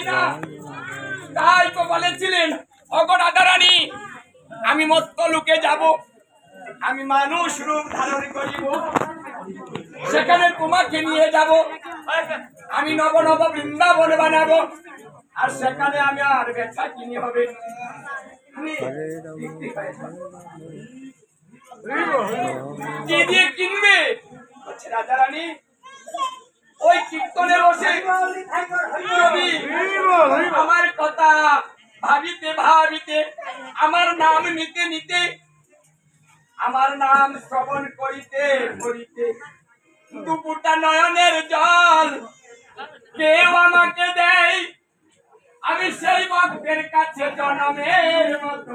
চাই না। তাই তো বলেছিলেন অগর রানী আমি মত্ত লুকে যাব। আমি মানুষ রূপ ধারণ করিব। সেখানে তোমাকে নিয়ে যাব। আমি নব নব বৃন্দাবন বানাবো। আর সেখানে আমি আর বেচা কিনি হবে। কি দিয়ে কিনবে? রাজা রানী ওই কীর্তনে বসে আমার কথা ভাবিতে ভাবিতে, আমার নাম নিতে নিতে, আমার নাম শ্রবণ করিতে করিতে, দুপুরটা নয়নের জল কেউ আমাকে দেয়। আমি সেই ভক্তের কাছে জনমের মতো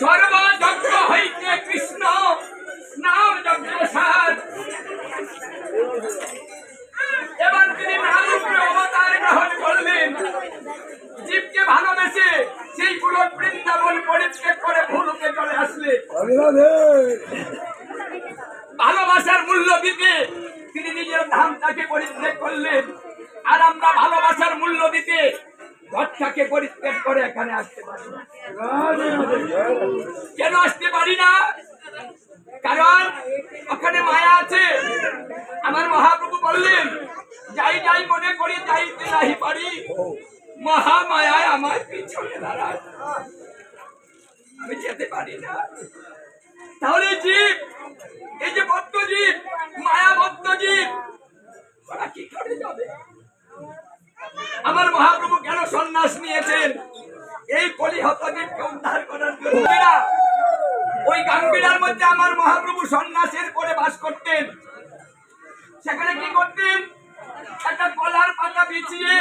সর্বযজ্ঞ হইতে কৃষ্ণ। নাম যজ্ঞ সার এবার তিনি নাম অবতার গ্রহণ করলেন। জীবকে ভালোবেসে সেই পুরো বৃন্দাবন পরিত্যাগ করে ভুলুকে চলে আসলে। ভালোবাসার মূল্য দিতে তিনি নিজের ধামটাকে পরিত্যাগ করলেন। আর আমরা ভালোবাসার মূল্য দিতে ঘরটাকে পরিত্যাগ করে এখানে আসতে পারি কেন আসতে পারি না? কারণ ওখানে মায়া আছে। আমার মহাপ্রভু বললেন, যাই যাই মনে করি, যাইতে নাহি পারি। মহামায়ায় আমার পিছনে দাঁড়ায়। আমি যেতে পারি না। তাহলে জীব, এই যে বদ্ধ জীব, মায়া বদ্ধ জীব, ওরা কি করে যাবে? আমার মহাপ্রভু কেন সন্ন্যাস নিয়েছেন। এই কলিহত জীবকে উদ্ধার করার জন্য ওই গাম্ভীরার মধ্যে আমার মহাপ্রভু সন্ন্যাসের করে বাস করতেন। সেখানে কি করতেন? একটা কলার পাতা বিছিয়ে,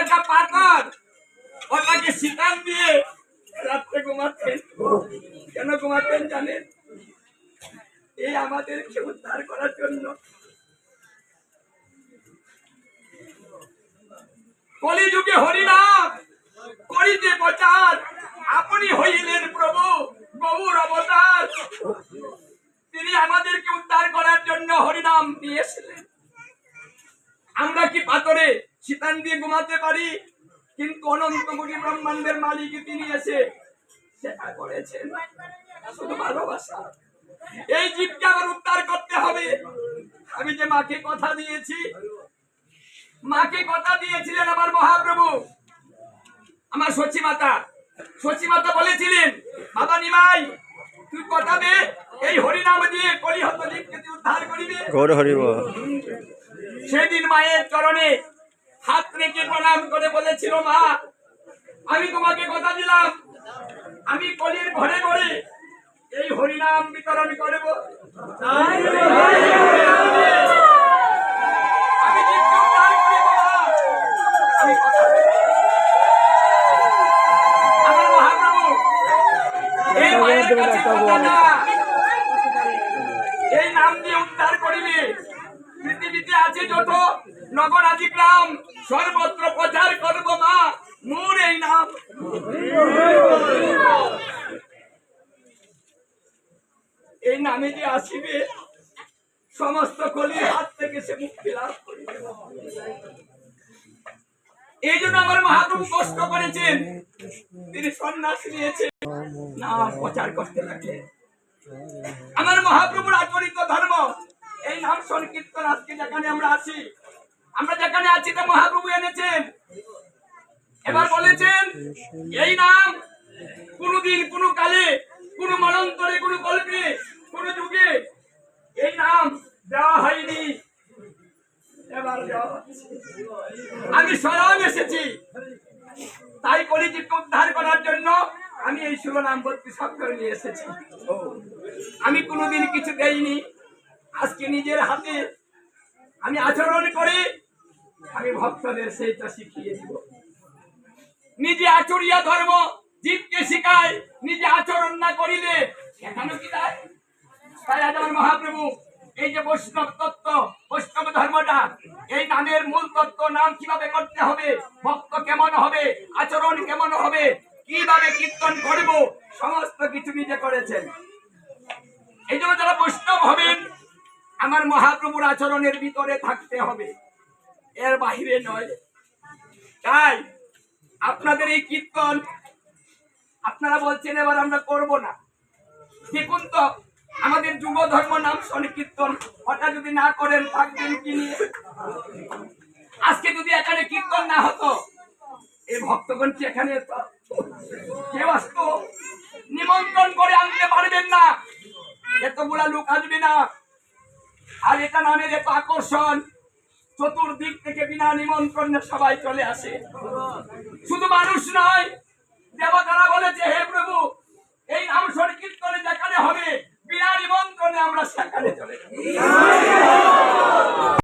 একটা পাথর ওটাকে শীতান দিয়ে রাত্রে ঘুমাতেন। কেন ঘুমাতেন জানেন? এই আমাদেরকে উদ্ধার করার জন্য কলিযুগে হরিনাম করিতে প্রচার। আপনি হইলেন প্রভু গৌর অবতার। তিনি আমাদেরকে উদ্ধার করার জন্য হরিনাম দিয়েছিলেন আমরা কি পাথরে শীতান দিয়ে ঘুমাতে পারি? কিন্তু অনন্ত কোটি ব্রহ্মাণ্ডের মালিক তিনি এসে সেটা করেছেন। শুধু ভালোবাসা। এই জীবকে আবার উদ্ধার করতে হবে। আমি যে মাকে কথা দিয়েছি মাকে কথা দিয়েছিলেন আমার মহাপ্রভু। আমার সচি মাতা। সচি মাতা বলেছিলেন বাবা নিমাই তুই কথা দে এই হরিনাম দিয়ে কলিহত জীবকে তুই উদ্ধার করিবে। গৌর হরিব। সেদিন মায়ের চরণে হাত রেখে প্রণাম করে বলেছিল মা আমি তোমাকে কথা দিলাম। আমি কলির ঘরে ঘরে এই হরিনাম বিতরণ করব। আমি জীবকে উদ্ধার করিব, মা। আমি কথা দিলাম। আমার মহাপ্রভু এই মায়ের কাছে কথা এই নাম দিয়ে এই আসিবে, সমস্ত কলির হাত থেকে এই জন্য আমার মহাপ্রভু কষ্ট করেছেন। তিনি সন্ন্যাস নিয়েছেন। না প্রচার করতে লাগলেন আমার মহাপ্রভুর আচরিত ধর্ম, এই নাম সংকীর্তন আজকে যেখানে আমরা আছি, আমরা যেখানে আছি তা মহাপ্রভু এনেছেন। এবার বলেছেন, এই নাম কোনদিন, কোন কালে, কোন মনন্তরে, কোন কল্পে, কোন যুগে এই নাম দেওয়া হয়নি। আমি স্বয়ং এসেছি। তাই কলিজিকে উদ্ধার করার জন্য আমি এই সব করে নিয়ে এসেছি। আমি কোনোদিন কিছু দেইনি। আজকে নিজের হাতে আমি আচরণ করে, আমি ভক্তদের সেইটা শিখিয়ে দিব। নিজে আচরিয়া ধর্ম জীবকে শিখায়, নিজে আচরণ না করিলে সেখানে কি দেয় তাই আমার মহাপ্রভু, এই যে বৈষ্ণব তত্ত্ব, বৈষ্ণব ধর্মটা, এই নামের মূল তত্ত্ব নাম কীভাবে করতে হবে, ভক্ত কেমন হবে, আচরণ কেমন হবে কীভাবে কীর্তন করব? সমস্ত কিছু নিজে করেছেন। এই জন্য যারা বৈষ্ণব হবেন, আমার মহাপ্রভুর আচরণের ভিতরে থাকতে হবে। এর বাহিরে নয়। তাই আপনাদের এই কীর্তন, আপনারা বলছেন এবার আমরা করব না। দেখুন তো, আমাদের যুব ধর্ম নাম সংকীর্তন। ওটা যদি না করেন, থাকবেন কি নিয়ে? আজকে যদি এখানে কীর্তন না হতো এই ভক্তগণ কি এখানে? কেউ নিমন্ত্রণ করে আনতে পারবেন না। এতগুলা লোক আসবে না। আর এটা নামের এত আকর্ষণ। চতুর্দিক থেকে বিনা নিমন্ত্রণে সবাই চলে আসে। শুধু মানুষ নয়, দেবতারা বলেছে, হে প্রভু, এই নাম সংকীর্তনে যেখানে হবে, বিনা নিমন্ত্রণে আমরা সেখানে চলে যাব।